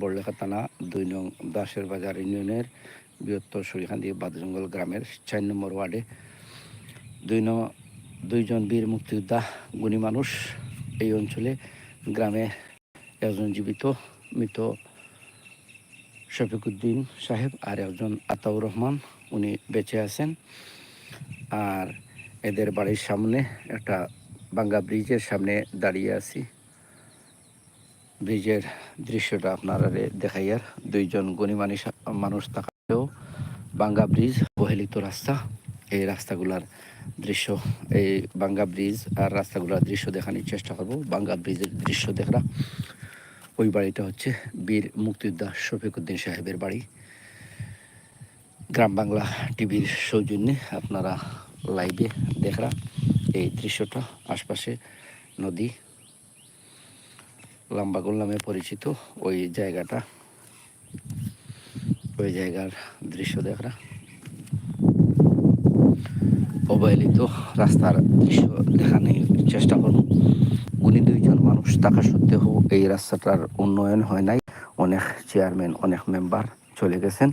বড়লেখা থানা দুই নং দাসের বাজার ইউনিয়নের বৃহত্তর সরিখান্দি বাদজঙ্গল গ্রামের চার নম্বর ওয়ার্ডে। দুই ন, দুইজন বীর মুক্তিযোদ্ধা গুণী মানুষ এই অঞ্চলে গ্রামে একজন জীবিত মৃত শফিকুদ্দিন সাহেব আর একজন আতাউর রহমান উনি বেঁচে আছেন। আর এদের বাড়ির সামনে একটা বাঙ্গা ব্রিজের সামনে দাঁড়িয়ে আছি। ব্রিজের দৃশ্যটা আপনারা দেখাইয়ার দুইজন গণিমানি মানুষ থাকলেও বাঙ্গা ব্রিজ অবহেলিত রাস্তা, এই রাস্তাগুলার দৃশ্য, এই বাঙ্গা ব্রিজ আর রাস্তাগুলার দৃশ্য দেখানোর চেষ্টা করব। বাঙ্গা ব্রিজের দৃশ্য দেখরা। ওই বাড়িটা হচ্ছে বীর মুক্তিযোদ্ধা শফিকুদ্দিন সাহেবের বাড়ি। গ্রাম বাংলা টিভির সৌজন্যে আপনারা লাইভে দেখরা। এই দৃশ্যটা আশপাশে নদী লাম্বাগোল নামে পরিচিত ওই জায়গাটা। ওই জায়গার দৃশ্য দেখরা। অবহেলিত রাস্তার দৃশ্য দেখানোর চেষ্টা করব উনি দুইজন মানুষ, থাকা সত্ত্বেও এই রাস্তাটার উন্নয়ন হয় নাই। অনেক চেয়ারম্যান, অনেক মেম্বার চলে গেছেন।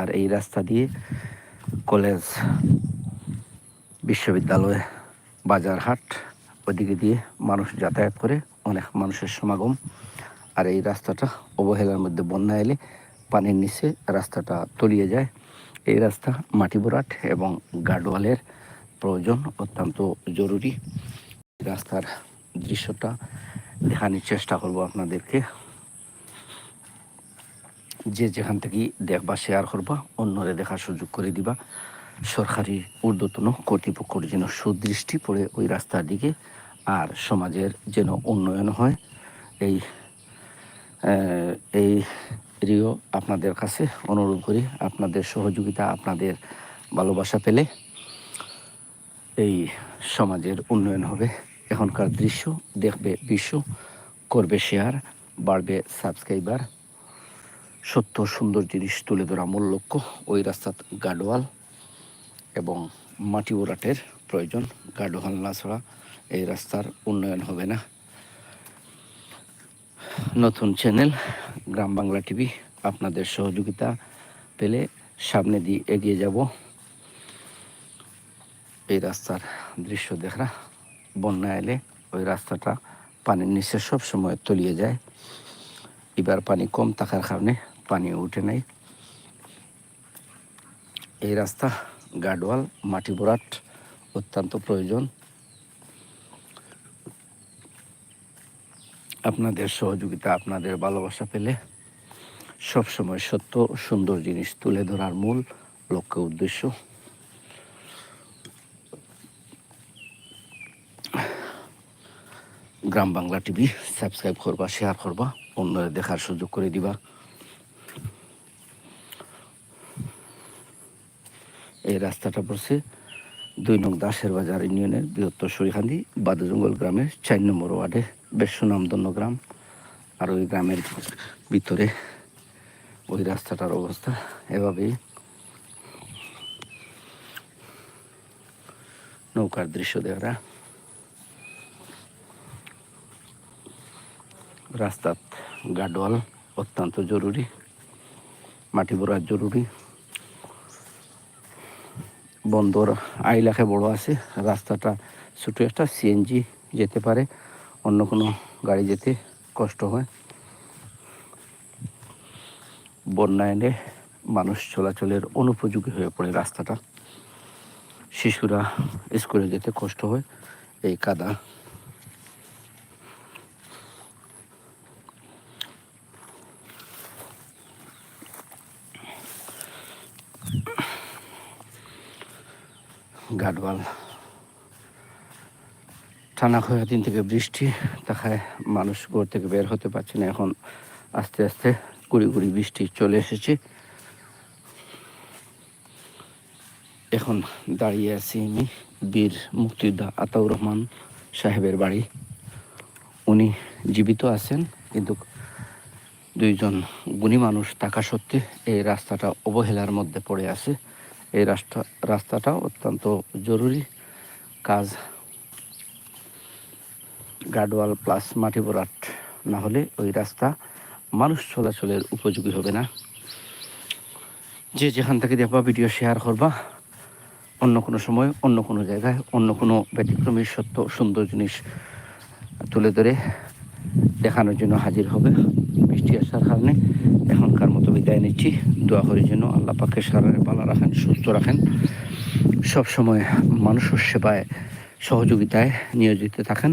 আর এই রাস্তা দিয়ে কলেজ, বিশ্ববিদ্যালয়, বাজারহাট, ওদিকে দিয়ে মানুষ যাতায়াত করে অনেক মানুষের সমাগম। আর এই রাস্তাটা অবহেলার মধ্যে বন্যা এলে পানির নিচে রাস্তাটা তলিয়ে যায়। এই রাস্তা মাটি বোরাট এবং গার্ডওয়ালের প্রয়োজন অত্যন্ত জরুরি। রাস্তার দৃশ্যটা দেখানোর চেষ্টা করব আপনাদেরকে। যে যেখান থেকে দেখবা শেয়ার করবা, অন্যরে দেখার সুযোগ করে দিবা। সরকারি ঊর্ধ্বতন কর্তৃপক্ষের যেন সুদৃষ্টি পড়ে ওই রাস্তার দিকে। আর সমাজের যেন উন্নয়ন হয়, এই এই রিও আপনাদের কাছে অনুরোধ করি আপনাদের সহযোগিতা, আপনাদের ভালোবাসা পেলে এই সমাজের উন্নয়ন হবে। এখনকার দৃশ্য দেখবে, বিশ্ব করবে শেয়ার বাড়বে সাবস্ক্রাইবার সত্য সুন্দর জিনিস তুলে ধরা মূল লক্ষ্য, ওই রাস্তার গার্ডওয়াল এবং মাটি ওরাটের প্রয়োজন। গার্ডওয়াল না ছাড়া এই রাস্তার উন্নয়ন হবে না। নতুন চ্যানেল, গ্রাম বাংলা টিভি, আপনাদের সহযোগিতা পেলে সামনে দিয়ে এগিয়ে যাব। এই রাস্তার দৃশ্য দেখা বন্যা এলে ওই রাস্তাটা পানির নিচে সব সময় তলিয়ে যায়। এবার পানি কম থাকার কারণে পানি উঠে নাই। এই রাস্তা গার্ডওয়াল মাটি বোরাট অত্যন্ত প্রয়োজন। আপনাদের সহযোগিতা, আপনাদের ভালোবাসা পেলে সবসময় সত্য, সুন্দর জিনিস তুলে ধরার মূল লক্ষ্য, উদ্দেশ্য। গ্রাম বাংলা টিভি, সাবস্ক্রাইব করবা, শেয়ার করবা, অন্যরা দেখার সুযোগ করে দিবা। এই রাস্তাটা পড়ছে দুই নং দাসের বাজার ইউনিয়নের বৃহত্তর সরিখান্দি বাদজঙ্গল গ্রামের চার নম্বর ওয়ার্ডে। বেশ সুনামধন্য গ্রাম আর ওই গ্রামের ভিতরে ওই রাস্তাটার অবস্থা এভাবেই। নৌকার দৃশ্য দেখা রাস্তাত গার্ডওয়াল অত্যন্ত জরুরি, মাটি ভরা জরুরি। বন্দর আইলাখে বড় আছে, রাস্তাটা ছোটো একটা সিএনজি যেতে পারে। অন্য কোনো গাড়ি যেতে কষ্ট হয়। বন্যা এনে মানুষ চলাচলের অনুপযোগী হয়ে পড়ে রাস্তাটা। শিশুরা স্কুলে যেতে কষ্ট হয়, এই কাদা। গাডওয়াল টানা খয়া দিন থেকে বৃষ্টি দেখায়, মানুষ ঘর থেকে বের হতে পারছে না। এখন আস্তে আস্তে গুড়ি গুড়ি বৃষ্টি চলে এসেছে। এখন দাঁড়িয়ে আছি আমি বীর মুক্তিযোদ্ধা আতাউর রহমান সাহেবের বাড়ি। উনি জীবিত আছেন, কিন্তু দুইজন গুণী মানুষ থাকা সত্ত্বে এই রাস্তাটা অবহেলার মধ্যে পড়ে আছে। এই রাস্তা, রাস্তাটা অত্যন্ত জরুরি কাজ গার্ডওয়াল প্লাস মাটি ভরাট না হলে ওই রাস্তা মানুষ চলাচলের উপযোগী হবে না। যে যেখান থেকে দেখবা ভিডিও শেয়ার করবা, অন্য কোনো সময়, অন্য কোনো জায়গায়, অন্য কোনো ব্যতিক্রমী সত্য, সুন্দর জিনিস তুলে ধরে দেখানোর জন্য হাজির হবে। বৃষ্টি আসার কারণে এখনকার মতো বিদায় নিচ্ছি। দোয়া করি যেন আল্লাহ পাকে সারারে ভালো রাখেন, সুস্থ রাখেন। সব সময় মানুষের সেবায়, সহযোগিতায় নিয়োজিত থাকেন।